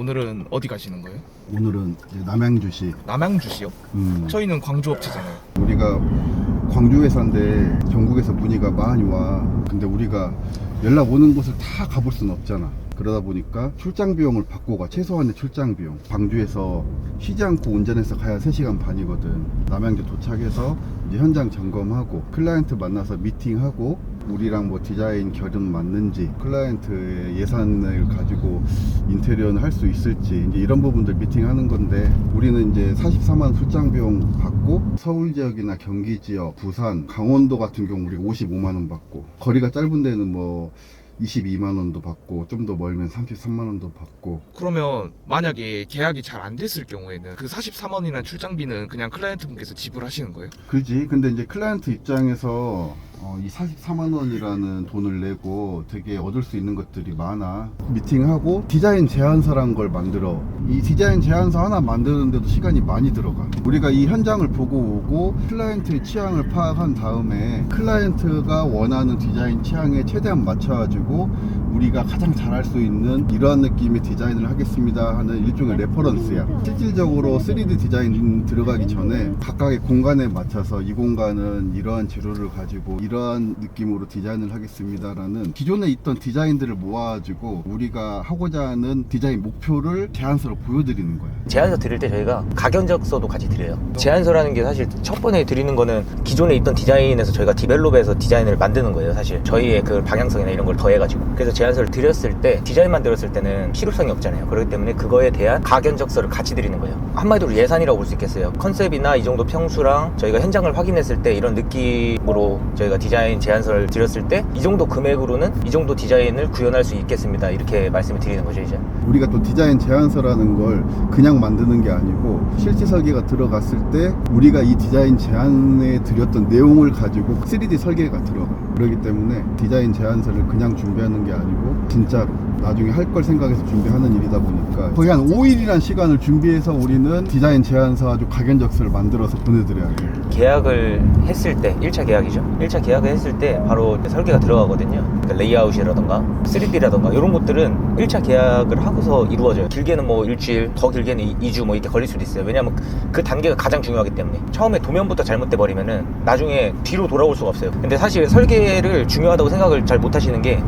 오늘은 어디 가시는 거예요? 오늘은 이제 남양주시 남양주시요? 음, 저희는 광주 업체잖아요. 우리가 광주 회사인데 전국에서 문의가 많이 와 근데 우리가 연락 오는 곳을 다 가볼 수는 없잖아 그러다 보니까 출장 비용을 받고 가 최소한의 출장 비용 광주에서 쉬지 않고 운전해서 가야 3시간 반이거든 남양주 도착해서 이제 현장 점검하고 클라이언트 만나서 미팅하고 우리랑 뭐 디자인 결은 맞는지 클라이언트의 예산을 가지고 인테리어는 할 수 있을지 이제 이런 부분들 미팅하는 건데 우리는 이제 44만 출장 비용 받고 서울 지역이나 경기 지역, 부산, 강원도 같은 경우 우리가 55만 원 받고 거리가 짧은 데는 뭐 22만 원도 받고 좀 더 멀면 33만 원도 받고 그러면 만약에 계약이 잘 안 됐을 경우에는 그 44만 원이라는 출장비는 그냥 클라이언트 분께서 지불하시는 거예요? 그지 근데 이제 클라이언트 입장에서 어, 이 44만 원이라는 돈을 내고 되게 얻을 수 있는 것들이 많아. 미팅하고 디자인 제안서란 걸 만들어. 이 디자인 제안서 하나 만드는데도 시간이 많이 들어가. 우리가 이 현장을 보고 오고 클라이언트의 취향을 파악한 다음에 클라이언트가 원하는 디자인 취향에 최대한 맞춰가지고 우리가 가장 잘할 수 있는 이러한 느낌의 디자인을 하겠습니다 하는 일종의 레퍼런스야 실질적으로 3D 디자인 들어가기 전에 각각의 공간에 맞춰서 이 공간은 이러한 재료를 가지고 이러한 느낌으로 디자인을 하겠습니다 라는 기존에 있던 디자인들을 모아가지고 우리가 하고자 하는 디자인 목표를 제안서로 보여드리는 거야 제안서 드릴 때 저희가 가견적서도 같이 드려요. 제안서라는 게 사실 첫 번에 드리는 거는 기존에 있던 디자인에서 저희가 디벨롭해서 디자인을 만드는 거예요. 사실 저희의 그 방향성이나 이런 걸 더해가지고 그래서 제안서를 드렸을 때 디자인만 들었을 때는 실효성이 없잖아요. 그렇기 때문에 그거에 대한 가견적서를 같이 드리는 거예요. 한마디로 예산이라고 볼 수 있겠어요. 컨셉이나 이 정도 평수랑 저희가 현장을 확인했을 때 이런 느낌으로 저희가 디자인 제안서를 드렸을 때 이 정도 금액으로는 이 정도 디자인을 구현할 수 있겠습니다. 이렇게 말씀을 드리는 거죠 이제. 우리가 또 디자인 제안서라는 걸 그냥 만드는 게 아니고 실제 설계가 들어갔을 때 우리가 이 디자인 제안에 드렸던 내용을 가지고 3D 설계가 들어가 그렇기 때문에 디자인 제안서를 그냥 준비하는 게 아니고 진짜로 나중에 할 걸 생각해서 준비하는 일이다 보니까 거의 한 5일이란 시간을 준비해서 우리는 디자인 제안서 아주 각연적서를 만들어서 보내드려야 돼 계약을 했을 때 1차 계약이죠? 1차 계약을 했을 때 바로 설계가 들어가거든요. 그러니까 레이아웃이라던가 3D라던가 이런 것들은 1차 계약을 하고서 이루어져요. 길게는 뭐 일주일 더 길게는 2주 뭐 이렇게 걸릴 수도 있어요. 왜냐면 그 단계가 가장 중요하기 때문에. 처음에 도면부터 잘못돼 버리면은 나중에 뒤로 돌아올 수가 없어요. 근데 사실 설계를 중요하다고 생각을 잘 못 하시는 게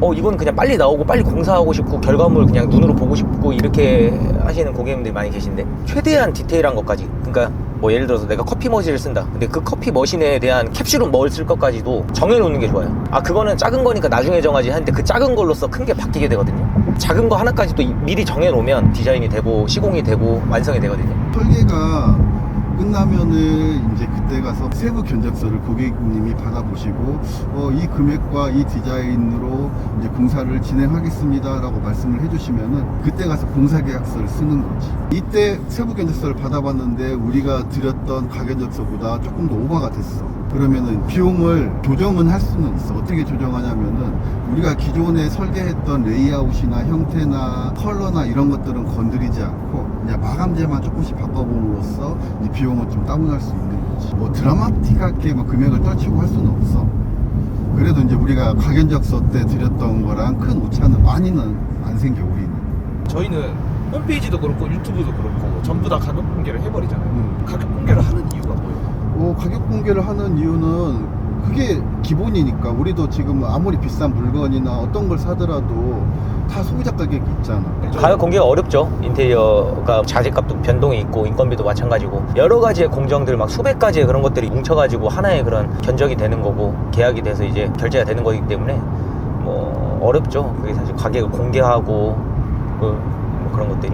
어, 이건 그냥 빨리 나오고 빨리 공사하고 싶고 결과물 그냥 눈으로 보고 싶고 이렇게 하시는 고객님들이 많이 계신데 최대한 디테일한 것까지. 그러니까 뭐 예를 들어서 내가 커피 머신을 쓴다. 근데 그 커피 머신에 대한 캡슐은 뭘 쓸 것까지도 정해놓는 게 좋아요. 아 그거는 작은 거니까 나중에 정하지 하는데 그 작은 걸로써 큰게 바뀌게 되거든요. 작은 거 하나까지도 이- 미리 정해놓으면 디자인이 되고 시공이 되고 완성이 되거든요. 설계가 끝나면은 이제 가서 세부 견적서를 고객님이 받아보시고 어, 이 금액과 이 디자인으로 이제 공사를 진행하겠습니다라고 말씀을 해주시면은 그때 가서 공사 계약서를 쓰는 거지. 이때 세부 견적서를 받아봤는데 우리가 드렸던 가견적서보다 조금 더 오버가 됐어. 그러면은 비용을 조정은 할 수는 있어. 어떻게 조정하냐면은 우리가 기존에 설계했던 레이아웃이나 형태나 컬러나 이런 것들은 건드리지 않고 그냥 마감재만 조금씩 바꿔봄으로써 이 비용을 좀 다운할 수 있는 거지. 뭐 드라마틱하게 막 금액을 떨치고 할 수는 없어. 그래도 이제 우리가 가견적서 때 드렸던 거랑 큰 오차는 많이는 안 생겨 우리는. 저희는 홈페이지도 그렇고 유튜브도 그렇고 전부 다 가격 공개를 해버리잖아요. 음. 가격 공개를 하는 이유가 뭐예요? 어, 가격 공개를 하는 이유는 그게 기본이니까 우리도 지금 아무리 비싼 물건이나 어떤 걸 사더라도 다 소비자 가격이 있잖아. 가격 공개가 어렵죠. 인테리어가 자재값도 변동이 있고 인건비도 마찬가지고 여러 가지의 공정들 막 수백 가지의 그런 것들이 뭉쳐가지고 하나의 그런 견적이 되는 거고 계약이 돼서 이제 결제가 되는 거기 때문에 뭐 어렵죠. 그게 사실 가격을 공개하고 그 뭐 그런 것들이.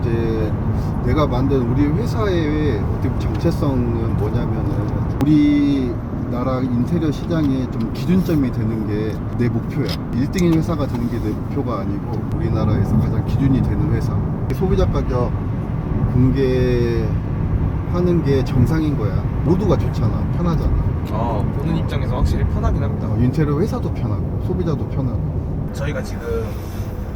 이제 내가 만든 우리 회사의 어떻게 정체성은 뭐냐면은 우리 나라 인테리어 시장에 좀 기준점이 되는 게 내 목표야. 1등인 회사가 되는 게 내 목표가 아니고 우리나라에서 가장 기준이 되는 회사. 소비자 가격 공개하는 게 정상인 거야. 모두가 좋잖아. 편하잖아. 아 보는 입장에서 확실히 편하긴 합니다. 어, 인테리어 회사도 편하고 소비자도 편하고. 저희가 지금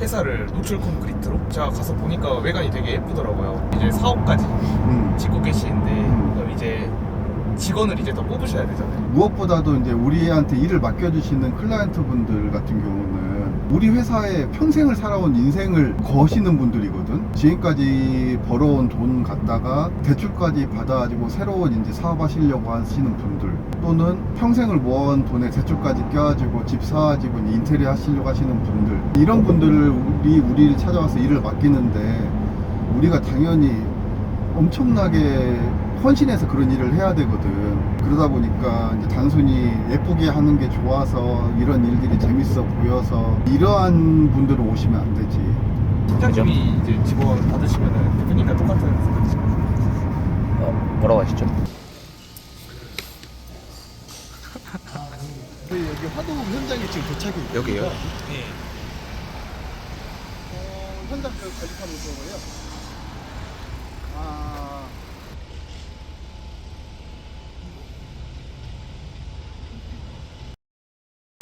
회사를 노출 콘크리트로 제가 가서 보니까 외관이 되게 예쁘더라고요. 이제 사업까지 음. 짓고 계시는데 음. 그럼 이제 직원을 이제 더 뽑으셔야 되잖아요. 무엇보다도 이제 우리한테 일을 맡겨주시는 클라이언트 분들 같은 경우는 우리 회사에 평생을 살아온 인생을 거시는 분들이거든. 지금까지 벌어온 돈 갖다가 대출까지 받아가지고 새로운 이제 사업하시려고 하시는 분들 또는 평생을 모아온 돈에 대출까지 껴가지고 집 사가지고 인테리어 하시려고 하시는 분들 이런 분들을 우리 우리를 찾아와서 일을 맡기는데 우리가 당연히 엄청나게 헌신해서 그런 일을 해야 되거든. 그러다 보니까 이제 단순히 예쁘게 하는 게 좋아서 이런 일들이 재밌어 보여서 이러한 분들은 오시면 안 되지. 팀장님이 이제 직원 받으시면은 대표님과 똑같은 생각이신가요? 어, 뭐라고 하시죠? 저희 여기 화동 현장에 지금 도착이 여기요? 네. 어, 현장 그 관리사무소고요. 아.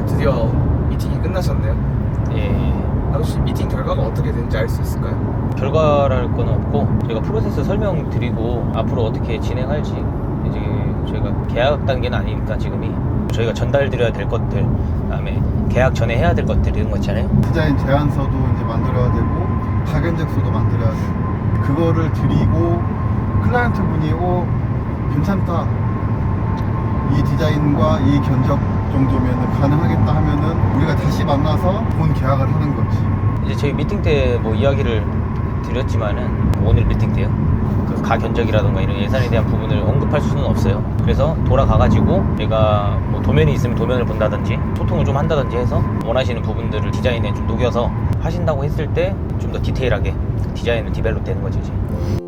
드디어 미팅이 끝나셨네요. 예. 혹시 미팅 결과가 어떻게 되는지 알 수 있을까요? 결과랄 건 없고 저희가 프로세스 설명드리고 앞으로 어떻게 진행할지 이제 저희가 계약 단계는 아니니까 지금이 저희가 전달드려야 될 것들 그다음에 계약 전에 해야 될 것들 이런 거 있잖아요. 디자인 제안서도 이제 만들어야 되고 가견적서도 만들어야 되고 그거를 드리고 클라이언트 분이 오 괜찮다 이 디자인과 이 견적 정도면 가능하겠다 하면은 다시 만나서 본 계약을 하는 거지 이제 저희 미팅 때 뭐 이야기를 드렸지만은 오늘 미팅 때요. 그 가견적이라던가 이런 예산에 대한 부분을 언급할 수는 없어요. 그래서 돌아가가지고 제가 뭐 도면이 있으면 도면을 본다든지 소통을 좀 한다든지 해서 원하시는 부분들을 디자인에 좀 녹여서 하신다고 했을 때 좀 더 디테일하게 디자인을 디벨롭 되는 거죠. 이제.